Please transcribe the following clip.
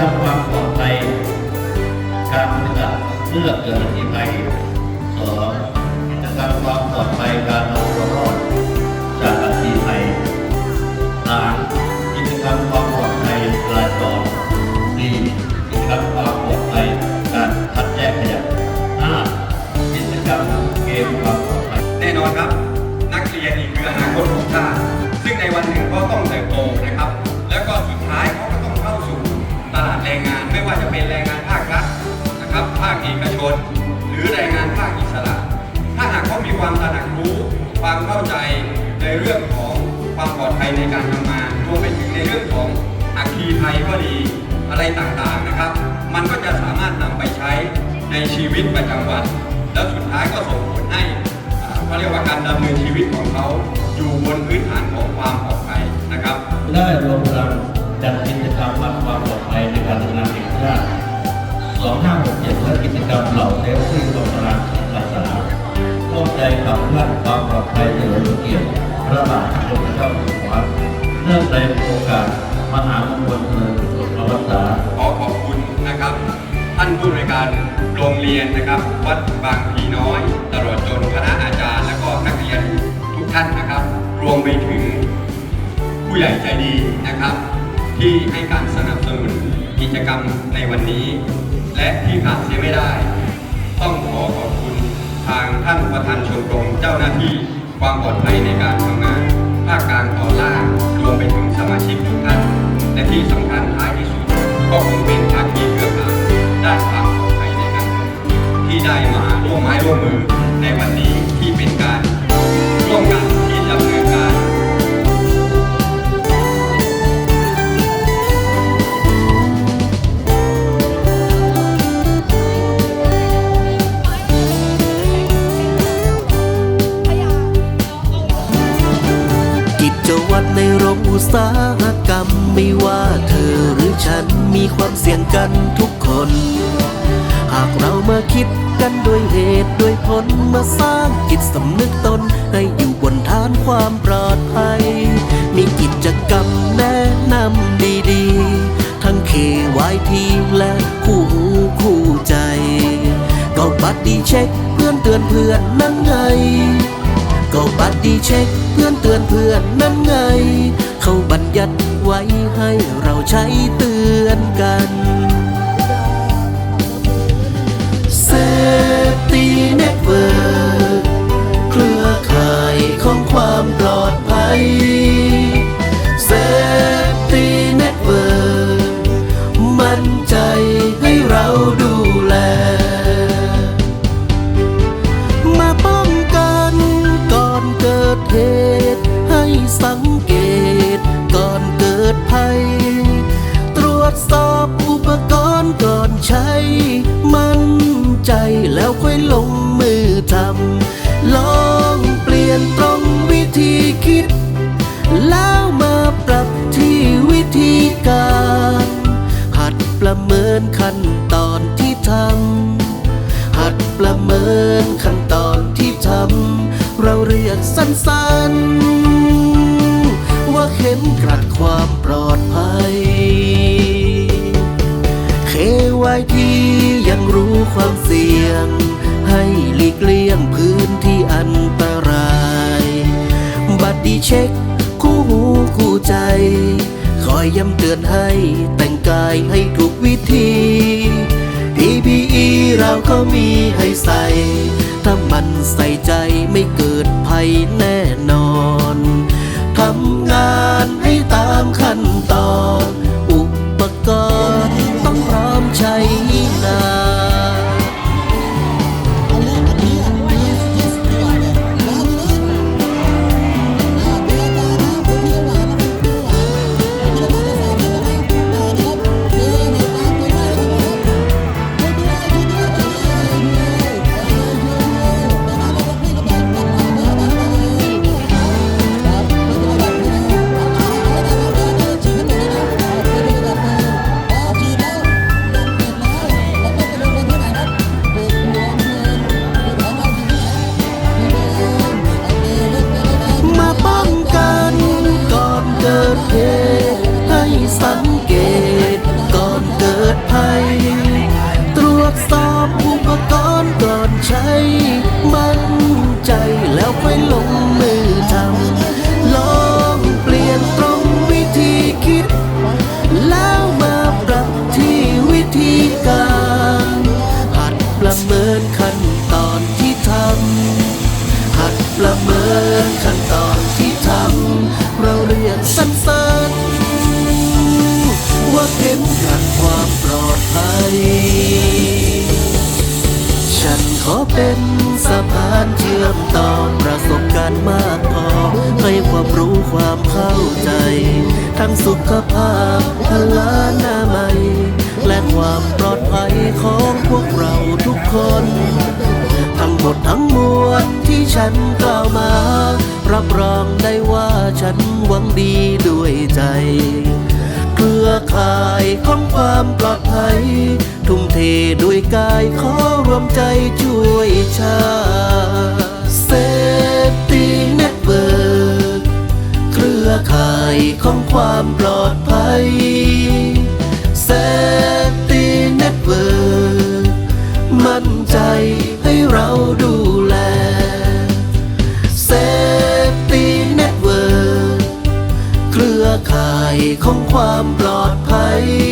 กรรมความปลอดภัยการปฏิบัติเพื่อเกิดอัคคีภัยสองกิจกรรมความปลอด อกชน หรือแรงงานภาคอิสระ ถ้าหากเขามีความตระหนักรู้ความเข้าใจในเรื่องของความปลอดภัยในการทำงานรวมไปถึงในเรื่องของอัคคีภัยก็ดีอะไรต่างๆนะครับ มันก็จะสามารถนำไปใช้ในชีวิตประจำวัน แล้วสุดท้ายก็ส่งผลให้เขาเรียกว่าการดำเนินชีวิตของเขาอยู่บนพื้นฐานของความปลอดภัยนะครับ ได้รวมพลังจัดกิจกรรมวัดความปลอดภัยในการทำงาน กรรมเหล่าเซลฟี่รวมพลังภาษาร่วมใจขับเคลื่อนความปลอดภัยเฉลิมเกียรติพระบาทสมเด็จพระเจ้าอยู่หัวเนื่องในโอกาสมหามงคลเฉลิมพระวสาขอขอบคุณนะครับ ท่านผู้บริการโรงเรียนนะครับ วัดบางพีน้อย ตลอดจนคณะอาจารย์และก็นักเรียนทุกท่านนะครับ รวมไปถึงผู้ใหญ่ใจดีนะครับ ที่ให้การสนับสนุนกิจกรรมในวันนี้ และที่ขาดเสียไม่ได้ ต้องขอขอบคุณทางท่านประธานชมรมเจ้าหน้าที่ความปลอดภัยในการทำงาน ภาคกลางตอล่างรวมไปถึงสมาชิก สาหกรรมไม่ว่าเธอหรือฉันมีความเสี่ยงกันทุกคน หากเรามาคิดกันด้วยเหตุด้วยผลมาสร้างจิตสำนึกตน ให้อยู่บนฐานความปลอดภัย มีกิจกรรมแนะนำดีๆ ทั้งเควายทีและคู่หูคู่ใจก็บัดดีเช็คเพื่อนเตือนเพื่อนนั่นไงก็บัดดีเช็คเพื่อน สังเกตก่อนเกิดภัย ตรวจสอบอุปกรณ์ก่อนใช้ ไวที่ยังรู้ความเสี่ยง ให้หลีกเลี่ยงพื้นที่อันตราย บัดดีเช็ค คู่หูคู่ใจ คอยย้ำเตือนให้แต่งกายให้ถูกวิธี PPE เราก็มีให้ใส่ ถ้ามันใส่ใจไม่เกิดภัยแน่นอน ทำงานให้ตามขั้นตอน เมินขั้นตอนที่ทำเราเรียกสั้นๆ ว่าเข็มขัดความปลอดภัย ฉันขอเป็นสะพานเชื่อมต่อประสบการณ์มากพอให้ความรู้ความเข้าใจ ทั้งสุขภาพพลา หมดทั้งมวลที่ฉันกล่าวมา รับรองได้ว่าฉันหวังดีด้วยใจเครือข่ายของความปลอดภัย ทุ่มเทด้วยกายขอรวมใจช่วยชาเซฟตี้เน็ตเวิร์เครือข่ายของความปลอดภัยเซฟตี้เน็ตเวิร์มั่นใจให้เราดู ของความปลอดภัย